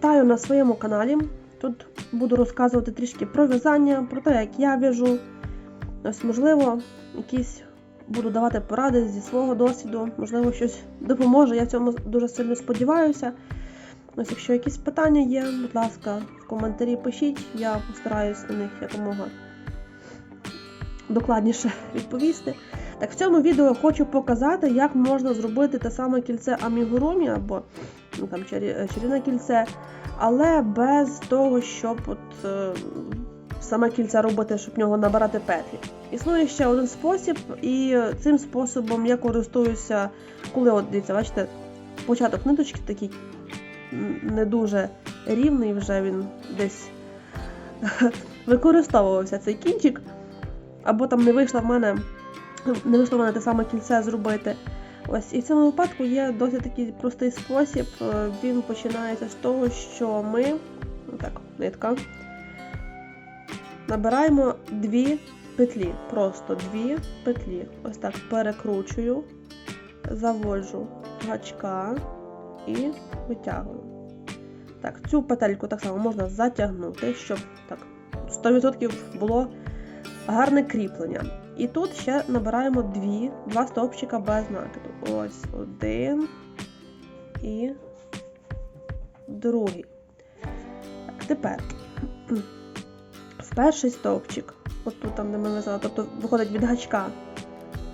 Вітаю на своєму каналі. Тут буду розказувати трішки про в'язання, про те, як я в'яжу. Ось, можливо, якісь буду давати поради зі свого досвіду, можливо, щось допоможе. Я цьому дуже сильно сподіваюся. Ось, якщо якісь питання є, будь ласка, в коментарі пишіть, я постараюсь на них якомога докладніше відповісти. Так, в цьому відео хочу показати, як можна зробити те саме кільце амігурумі або там, чарі- чарівне кільце, але без того, щоб от, е, саме кільце робити, щоб в нього набирати петлі. Існує ще один спосіб, і цим способом я користуюся, коли, от дивіться, бачите, початок ниточки такий не дуже рівний, вже він десь використовувався цей кінчик, або там не вийшло в мене не вийшло в мене те саме кільце зробити. Ось і в цьому випадку є досить такий простий спосіб. Е, Він починається з того, що ми так, нитка, набираємо дві петлі, просто дві петлі. Ось так перекручую, заводжу гачка і витягую. Так, цю петельку так само можна затягнути, щоб так 100% було гарне кріплення. І тут ще набираємо дві, два стовпчика без накиду. Ось один і другий. Тепер в перший стовпчик, от тут там, де ми вязали, тобто виходить від гачка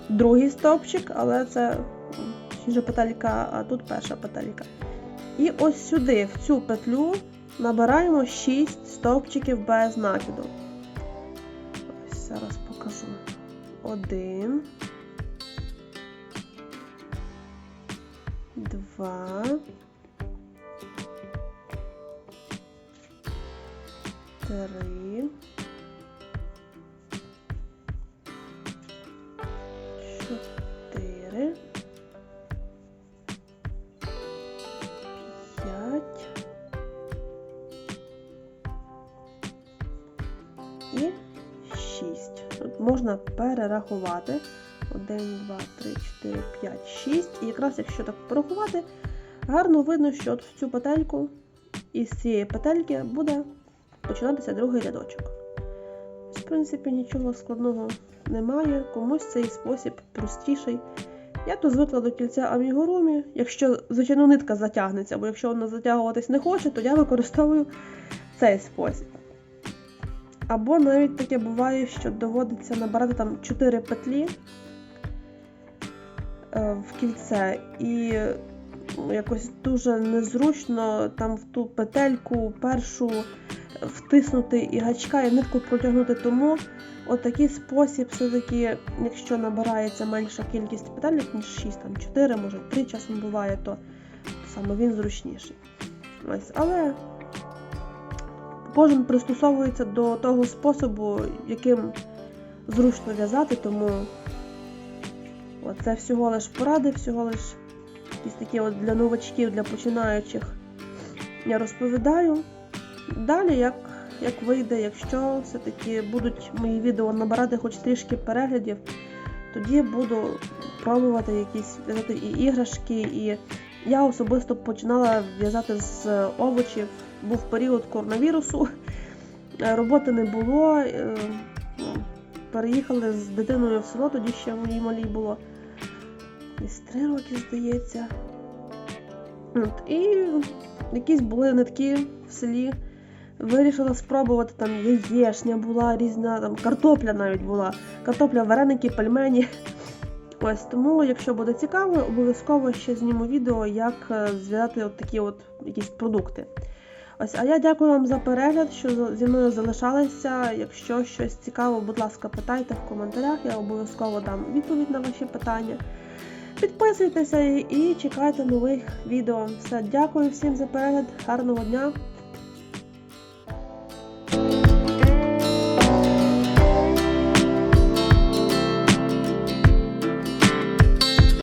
другий стовпчик, але це інша петелька, а тут перша петелька. І ось сюди, в цю петлю, набираємо 6 стовпчиків без накиду. Ось зараз покажу. Один. Два. Три. Чотири. П'ять. І 6. Можна перерахувати. 1, 2, 3, 4, 5, 6. І якраз якщо так порахувати, гарно видно, що от в цю петельку із цієї петельки буде починатися другий рядочок. В принципі, нічого складного немає. Комусь цей спосіб простіший. Я тут звикла до кільця амігурумі. Якщо, звичайно, нитка затягнеться, бо якщо вона затягуватись не хоче, то я використовую цей спосіб. Або навіть таке буває, що доводиться набирати там 4 петлі е, в кільце, і ну, якось дуже незручно там в ту петельку першу втиснути і гачка, і нитку протягнути. Тому отакий спосіб, все-таки, якщо набирається менша кількість петель, ніж 6, там 4, може 3 часом буває, то саме він зручніший. Ось, але кожен пристосовується до того способу, яким зручно в'язати, тому це всього лиш поради, всього лиш якісь такі от для новачків, для починаючих я розповідаю. Далі, як, як вийде, якщо все-таки будуть мої відео набирати хоч трішки переглядів, тоді буду пробувати якісь в'язати і іграшки, і я особисто починала в'язати з овочів. Був період коронавірусу, е, роботи не було. е, ну, Переїхали з дитиною в село, тоді ще моїй малій було десь три роки, здається. От, і якісь були нитки в селі. Вирішила спробувати там яєшня була різна, там картопля навіть була. Картопля, вареники, пельмені. Ось тому, якщо буде цікаво, обов'язково ще зніму відео, як е, зв'язати от такі от якісь продукти. Ось, а я дякую вам за перегляд, що зі мною залишалися. Якщо щось цікаво, будь ласка, питайте в коментарях, я обов'язково дам відповідь на ваші питання. Підписуйтеся і чекайте нових відео. Все, дякую всім за перегляд, гарного дня,